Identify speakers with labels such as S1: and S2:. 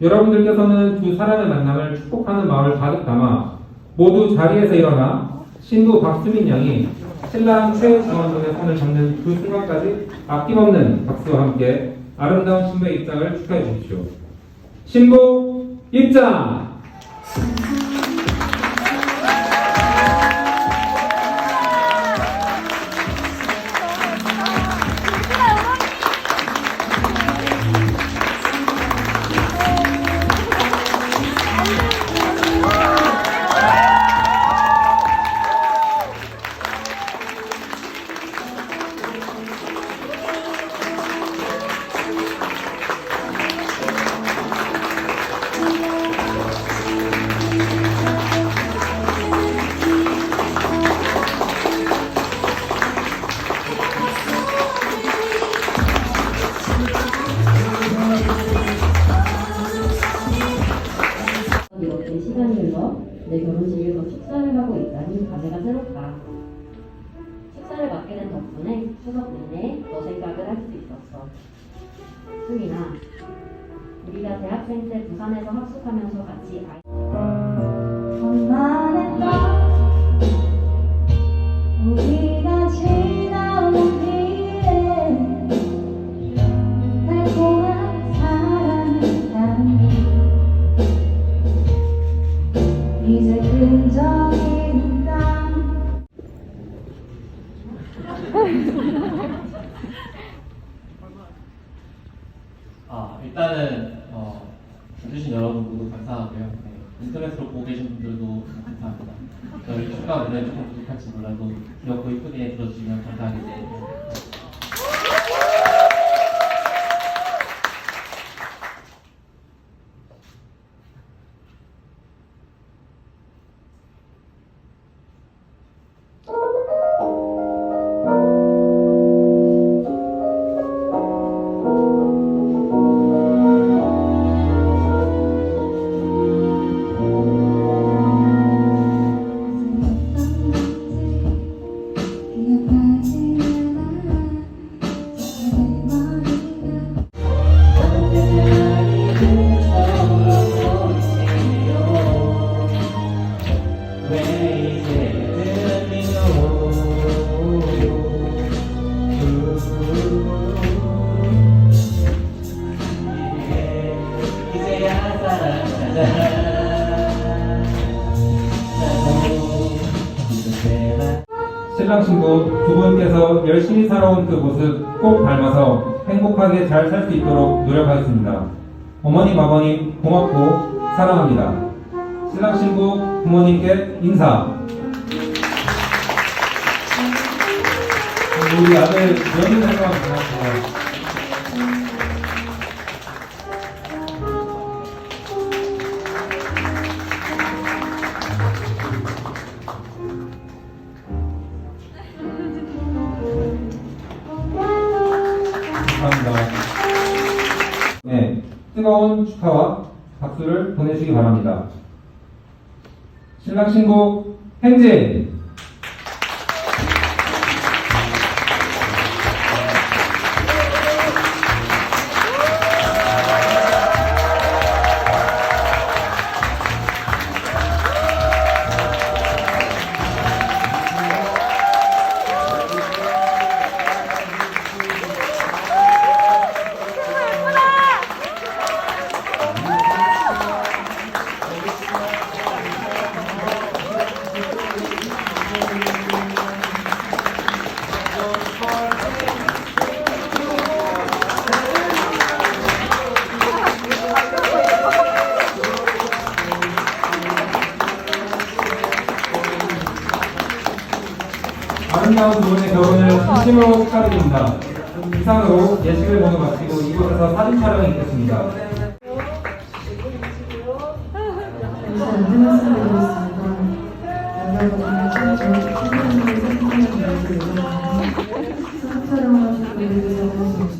S1: 여러분들께서는 두 사람의 만남을 축복하는 마음을 가득 담아 모두 자리에서 일어나 신부 박수민 양이 신랑 최정원 군의 손을 잡는 그 순간까지 아낌없는 박수와 함께 아름다운 신부의 입장을 축하해 주십시오. 신부 입장!
S2: 내 결혼식에서 축사를 하고 있다니 감회가 새롭다. 축사를 맡게 된 덕분에 추석 내내 너 생각을 할 수 있었어. 승인아, 우리가 대학생 때 부산에서 합숙하면서 같이 알...
S3: 엄마
S4: 아, 일단은 어, 해주신 여러분 모두 감사하고요. 네, 인터넷으로 보고 계신 분들도 감사합니다. 저희 축가 무대 조금 부족할지 몰라도 귀엽고 이쁘게 들어주시면 감사하겠습니다.
S1: 신랑 신부 두 분께서 열심히 살아온 그 모습 꼭 닮아서 행복하게 잘 살 수 있도록 노력하겠습니다. 어머님, 아버님 고맙고 사랑합니다. 신랑 신부 부모님께 인사. 우리 아들 연인 생각 고맙습니다. 감사합니다. 뜨거운 축하와 박수를 보내주시기 바랍니다. 신랑 신부 행진! 스님하고 부모의 결혼을 진심으로 축하드립니다. 이상으로 예식을 모두 마치고 이곳에서 사진 촬영이 있겠습니다.
S3: 감사합니다.